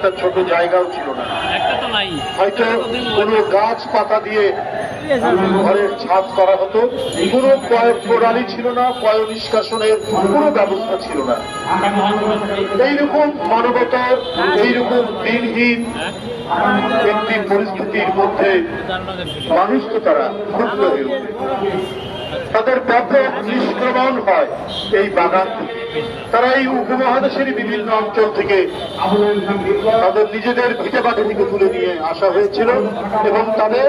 একটা ছোট জায়গাও ছিল না। হয়তো কোনো গাছ পাতা দিয়ে ঘরের ছাদ করা হতো। কোনো প্রণালী ছিল না পয় নিষ্কাশনের কোনো ব্যবস্থা ছিল না। এইরকম মানবতার এইরকম দিনহীন একটি পরিস্থিতির মধ্যে মানুষ তো তারা ক্ষুদ্র হয়ে তাদের ব্যাপক নিষ্ক্রমণ হয় এই বাগান তারা এই উপমহাদেশের বিভিন্ন অঞ্চল থেকে তাদের নিজেদের ভিটে বাড়ি থেকে তুলে নিয়ে আসা হয়েছিল এবং তাদের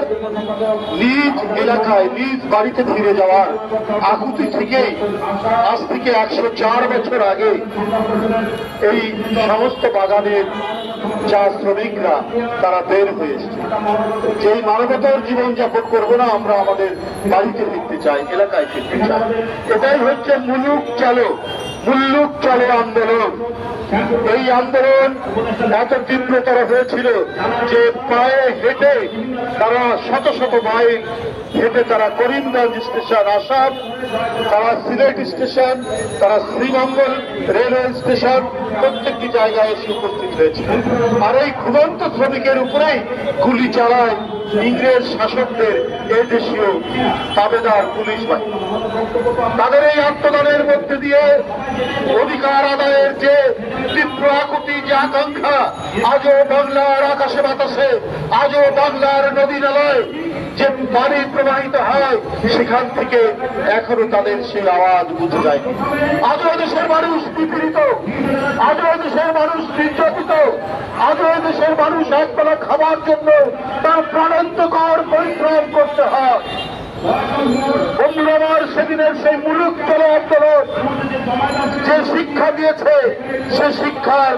নিজ এলাকায়, নিজ বাড়িতে ফিরে যাওয়ার আকুতি থেকেই আজ থেকে একশো চার বছর আগে এই সমস্ত বাগানের চা শ্রমিকরা, তারা বের হয়ে এসেছে। যেই মানবতার জীবনযাপন করব না আমরা আমাদের বাড়িতে ফিরতে চাই। এলাকায় ফিরতে চায় এটাই হচ্ছে মুলুক চালো, মুল্লুক চলো আন্দোলন। এই আন্দোলন এত তীব্রতর হয়েছিল যে পায়ে হেঁটে তারা শত শত মাইল হেঁটে তারা করিমগঞ্জ স্টেশন, আসাম, তারা সিলেট স্টেশন, তারা শ্রীমঙ্গল রেলওয়ে স্টেশন, প্রত্যেকটি জায়গায় এসে উপস্থিত হয়েছে। আর এই ঘুমন্ত শ্রমিকের উপরেই গুলি চালায় ইংরেজ শাসকদের এই দেশীয় তাবেদার পুলিশ বাহিনী। তাদের এই আত্মদানের মধ্যে দিয়ে অধিকার আদায়ের যে তীব্র আকুতি, যে আকাঙ্ক্ষা আজও বাংলার আকাশে বাতাসে, আজও বাংলার নদী নালায়, যে পানি প্রবাহিত হয়, সেখান থেকে এখনও তাদের সেই আওয়াজ বুঝে যায় আজও দেশের মানুষ বিপীড়িত, আজও দেশের মানুষ নির্যাতিত, আজও দেশের মানুষ একবেলা খাবার জন্য তার প্রাণান্তকর পরিশ্রম করতে হয়। বন্ধুরা সেদিনের সেই মুলুক চলো আন্দোলন যে শিক্ষা দিয়েছে, সে শিক্ষার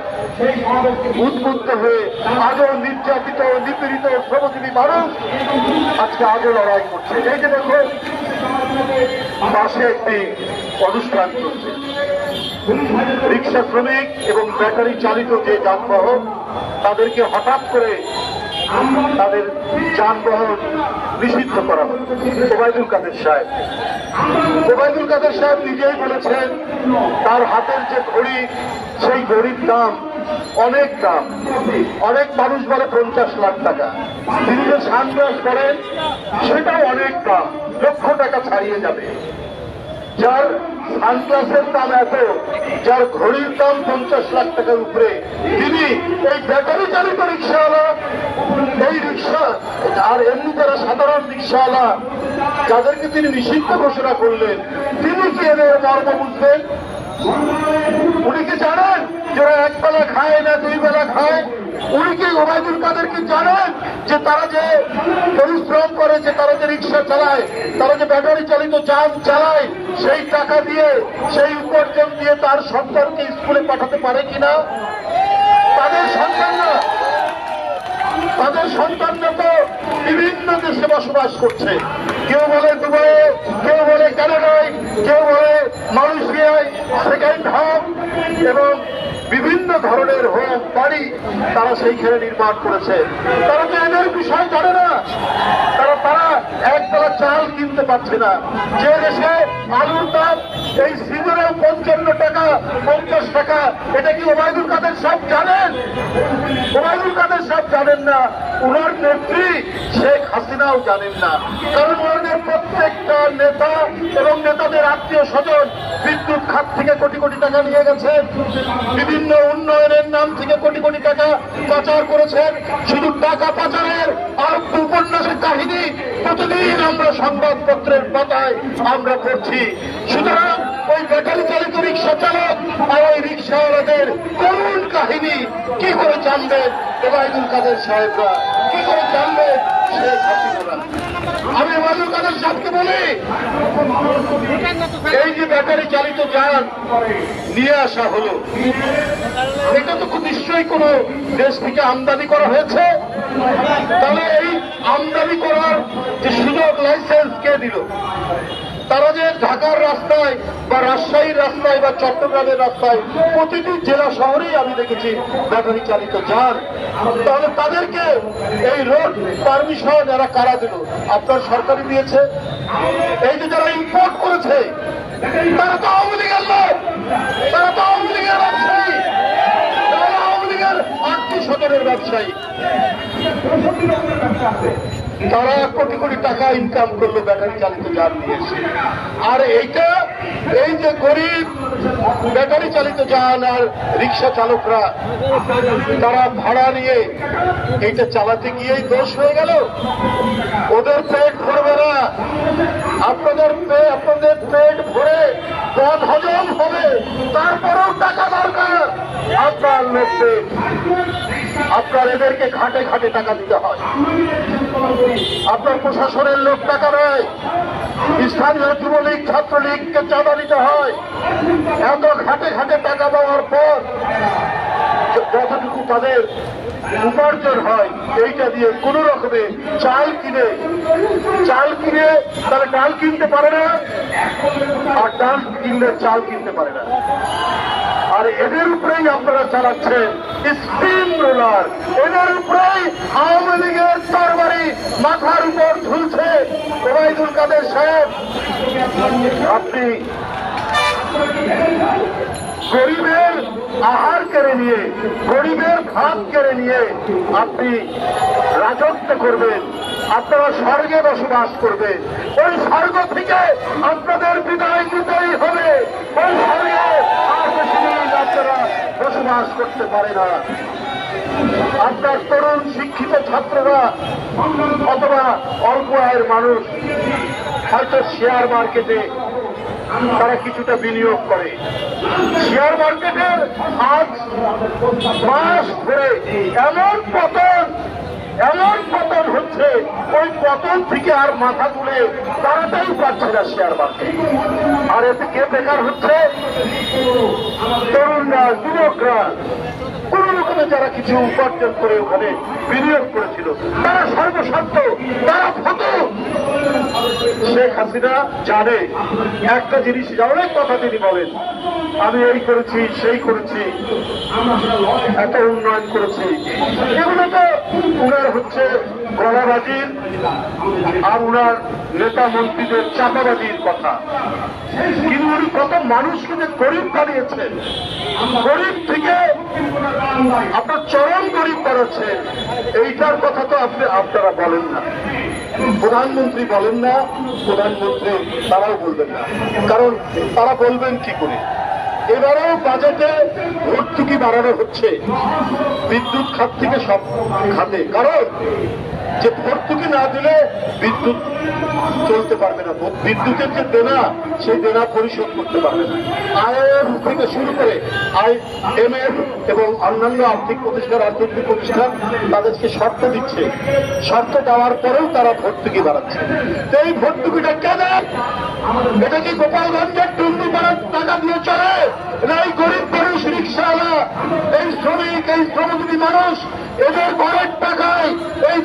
উদ্বুদ্ধ হয়ে আজও নির্যাতিত নিপীড়িত শ্রমজীবী মানুষ আজকে আজও লড়াই করছে। এই যে দেখো, পাশে একটি অনুষ্ঠান চলছে। রিক্সা শ্রমিক এবং ব্যাটারি চালিত যে যানবাহন, তাদেরকে হঠাৎ করে তাদের যানবাহন নিষিদ্ধ করা হয় ওবায়দুল কাদের সাহেব। ওবায়দুল কাদের সাহেব নিজেই বলেছেন, তার হাতের যে ঘড়ি, সেই ঘড়ির দাম অনেক দাম। অনেক মানুষ বলে পঞ্চাশ লাখ টাকা। তিনি যে সানগ্লাস করেন সেটাও অনেক দাম। লক্ষ টাকা ছাড়িয়ে যাবে। যার সানগ্লাসের দাম এত, যার ঘড়ির দাম পঞ্চাশ লাখ টাকার উপরে, তিনি এই ব্যাটারি চালিত রিক্সাওয়ালা এই রিক্সা, আর এমনি যারা সাধারণ রিক্সাওয়ালা যাদেরকে তিনি নিষিদ্ধ ঘোষণা করলেন, তিনি কি এদের মর্ম বুঝবেন? উনি কি জানেন যারা এক বেলা খায় না দুই বেলা খায়? উনি কি ওবায়দুল কাদের কি জানেন যে তারা যে পরিশ্রম করে, যে তারা যে রিক্সা চালায়, তারা যে ব্যাটারি চালিত যান চালায়, সেই টাকা দিয়ে, সেই উপার্জন দিয়ে তার সন্তানকে স্কুলে পাঠাতে পারে কিনা? তাদের সন্তানরা তাদের সন্তান তো বিভিন্ন দেশে বসবাস করছে। কেউ বলে দুবাইয়ে কেউ বলে কানাডায় কেউ বলে মালয়েশিয়ায়, সেকেন্ড হাম এবং বিভিন্ন ধরনের হোম বাড়ি তারা সেইখানে নির্মাণ করেছে। তারা তো এদের বিষয় জানে না। তারা তারা একতলা চাল কিনতে পারছে না। যে দেশে আলুর দাম, এই সিজনে পঞ্চান্ন টাকা, পঞ্চাশ টাকা, এটা কি ওবায়দুল কাদের সব জানেন? ওবায়দুল কাদের সব জানেন না। উনার নেত্রী শেখ হাসিনাও জানেন না। কারণ ওনাদের প্রত্যেকটা নেতা এবং নেতাদের আত্মীয় স্বজন বিদ্যুৎ খাত থেকে কোটি কোটি টাকা নিয়ে গেছে। বিভিন্ন উন্নয়নের নাম থেকে কোটি কোটি টাকা পাচার করেছেন। শুধু টাকা পাচারের আর উপন্যাসের কাহিনী প্রতিদিন আমরা সংবাদপত্রের পাতায় আমরা পড়ছি। সুতরাং ওই ব্যাটারি চালিত রিক্সা চালক আর ওই রিক্সাওয়ালাদের করুণ কাহিনী কি করে জানবেন ওবায়দুল কাদের সাহেবরা? কি করে জানবেন শেখ আমি ওবায়দুল কাদের সাহেবকে বলি, এই যে ব্যাটারি চালিত যান নিয়ে আসা হলো। এটা তো খুব নিশ্চয়ই কোনো দেশ থেকে আমদানি করা হয়েছে। তাহলে এই আমদানি করার যে সুযোগ লাইসেন্স কে দিল? তারা যে ঢাকার রাস্তায় বা রাজশাহীর রাস্তায় বা চট্টগ্রামের রাস্তায় প্রতিটি জেলা শহরেই আমি দেখেছি ব্যাটারি চালিত যান, তাহলে তাদেরকে এই রোড পারমিশন এরা কারা দিল? আপনার সরকারি দিয়েছে। এই যে যারা ইম্পোর্ট করেছে, তারা তো আওয়ামী লীগের লোক, তারা তো আওয়ামী লীগের ব্যবসায়ী, তারা আওয়ামী লীগের আত্মীয় সদরের ব্যবসায়ী। তারা কোটি কোটি টাকা ইনকাম করল ব্যাটারি চালিত যান নিয়ে এসে। আর এইটা, এই যে গরিব ব্যাটারি চালিত যান আর রিক্সা চালকরা, তারা ভাড়া নিয়ে এইটা চালাতে গিয়েই দোষ হয়ে গেল ওদের পেট ভরবে না আপনাদের আপনাদের পেট ভরে পথ হজম হবে, তারপরেও টাকা দরকার। আপনার লোককে আপনার এদেরকে ঘাটে ঘাটে টাকা দিতে হয়। আপনার প্রশাসনের লোক টাকা নেয়। স্থানীয় যুবলীগ, ছাত্রলীগকে চাঁদা দিতে হয়। এত ঘাটে ঘাটে টাকা দেওয়ার পর যতটুকু তাদের উপার্জন হয়, এইটা দিয়ে কোন রকমে চাল কিনে চাল কিনে তারা ডাল কিনতে পারে না, আর ডাল কিনলে চাল কিনতে পারে না। আর এদের উপরেই আপনারা চালাচ্ছেন স্পিন রোলার এদের উপরেই আওয়ামী লীগের তরবারি মাথার উপর ঝুলছে। ওবায়দুল কাদের সাহেব, আপনি গরিবের আহার কেড়ে নিয়ে, গরিবের ভাত কেড়ে নিয়ে আপনি রাজত্ব করবেন, আপনারা স্বর্গে বসবাস করবেন। ওই স্বর্গ থেকে আপনাদের বিদায় নিতেই হবে। ওই স্বর্গে আর বেশি আপনারা বসবাস করতে পারে না। আপনার তরুণ শিক্ষিত ছাত্ররা অথবা অল্প আয়ের মানুষ, হয়তো শেয়ার মার্কেটে তারা কিছুটা বিনিয়োগ করে। শেয়ার মার্কেটের আজ মাস ধরে এমন পতন এমন পতন হচ্ছে, ওই পতন থেকে আর মাথা তুলে তাড়াতাড়ি পাচ্ছে না শেয়ার মার্কেট আর এতে কে বেকার হচ্ছে? তরুণরা, যুবকরা। কোন রকমে যারা কিছু উপার্জন করে ওখানে বিনিয়োগ করেছিল, তারা সর্বশান্ত তারা ফত শেখ হাসিনা জানে একটা জিনিস অনেক কথা তিনি বলেন। আমি এই করেছি, সেই করেছি এত উন্নয়ন করেছি। এগুলো তো উনার হচ্ছে গলাবাজির আর উনার নেতা মন্ত্রীদের চাপাবাজির কথা। কিন্তু উনি কত মানুষকে যে গরিব বানিয়েছেন। গরিব থেকে আপনার চরম গরিব বানাচ্ছেন। এইটার কথা তো আপনি আপনারা বলেন না। প্রধানমন্ত্রী বলেন না। প্রধানমন্ত্রী, তারাও বলবেন না। কারণ তারা বলবেন কি করে? এবারেও বাজেটে ভর্তুকি বাড়ানো হচ্ছে। বিদ্যুৎ খাত থেকে সব খাতে। কারণ যে ভর্তুকি না দিলে বিদ্যুৎ চলতে পারবে না। বিদ্যুতের যে দেনা, সেই দেনা পরিশোধ করতে পারবে না। আইএফ থেকে শুরু করে আই এমএফ এবং অন্যান্য আর্থিক প্রতিষ্ঠান অর্থনৈতিক প্রতিষ্ঠান তাদেরকে শর্ত দিচ্ছে। শর্ত দেওয়ার পরেও তারা ভর্তুকি বাড়াচ্ছে। এই ভর্তুকিটা কেন? এটা কি গোপালগঞ্জের টুন্ডু পাড়ার টাকা দিয়ে চলে না এই গরিব মানুষ রিক্সাওয়ালা এই শ্রমিক এই শ্রমজীবী মানুষ এদের ঘরের টাকায় এই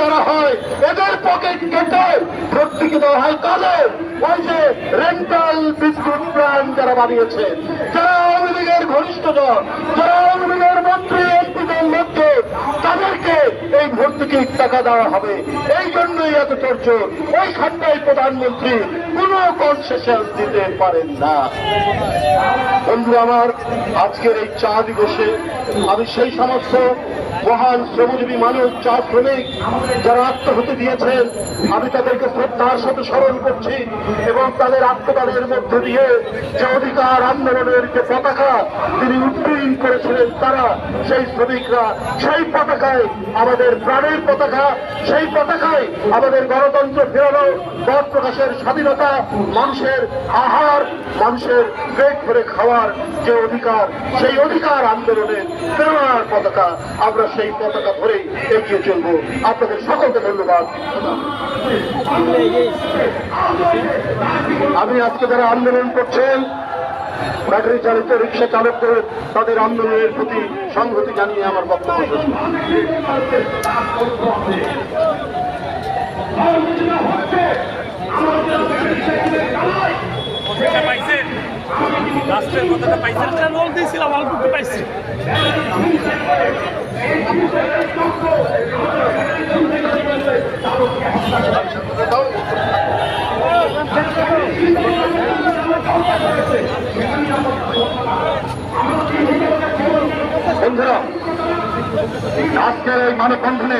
ভর্তুকি হয়। এদের পকেট কেটে ভর্তুকি দেওয়া হয় কালে। ওই যে রেন্টাল বিদ্যুৎ প্ল্যান যারা বানিয়েছে, যারা আওয়ামী লীগের ঘনিষ্ঠ জন যারা আওয়ামী লীগের মন্ত্রী, এমপিদের মধ্যে তাদেরকে এই ভর্তুকির টাকা দেওয়া হবে। এই জন্যই এত চর্চ ওই খান্ডায় প্রধানমন্ত্রী কোন কনসেশন দিতে পারেন না। বন্ধু আমার আজকের এই চা দিবসে আমি সেই সমস্ত মহান শ্রমজীবী মানুষ চা শ্রমিক যারা আত্মহতি দিয়েছেন, আমি তাদেরকে শ্রদ্ধার সাথে স্মরণ করছি এবং তাদের আত্মদানের মধ্য দিয়ে যে অধিকার আন্দোলনের যে পতাকা তিনি উড্ডীন করেছিলেন, তারা সেই শ্রমিকরা সেই পতাকায় আমাদের প্রাণের পতাকা, সেই পতাকায় আমাদের গণতন্ত্র ফেরানো, মত প্রকাশের স্বাধীনতা, মানুষের আহার, মানুষের পেট ভরে খাওয়ার যে অধিকার, সেই অধিকার আন্দোলনের প্রেরণার পতাকা আমরা সেই পতাকা ধরেই এগিয়ে চলবো। আপনাদের সকলকে ধন্যবাদ। আমি আজকে যারা আন্দোলন করছেন ব্যাটারি চালিত রিক্সা চালকদের তাদের আন্দোলনের প্রতি সংহতি জানিয়ে আমার বক্তব্য পাইছেন রাষ্ট্রের কথাটা পাইছেন? একটা দিয়েছিলাম অল্প পাইছি। আজকের এই মানববন্ধনে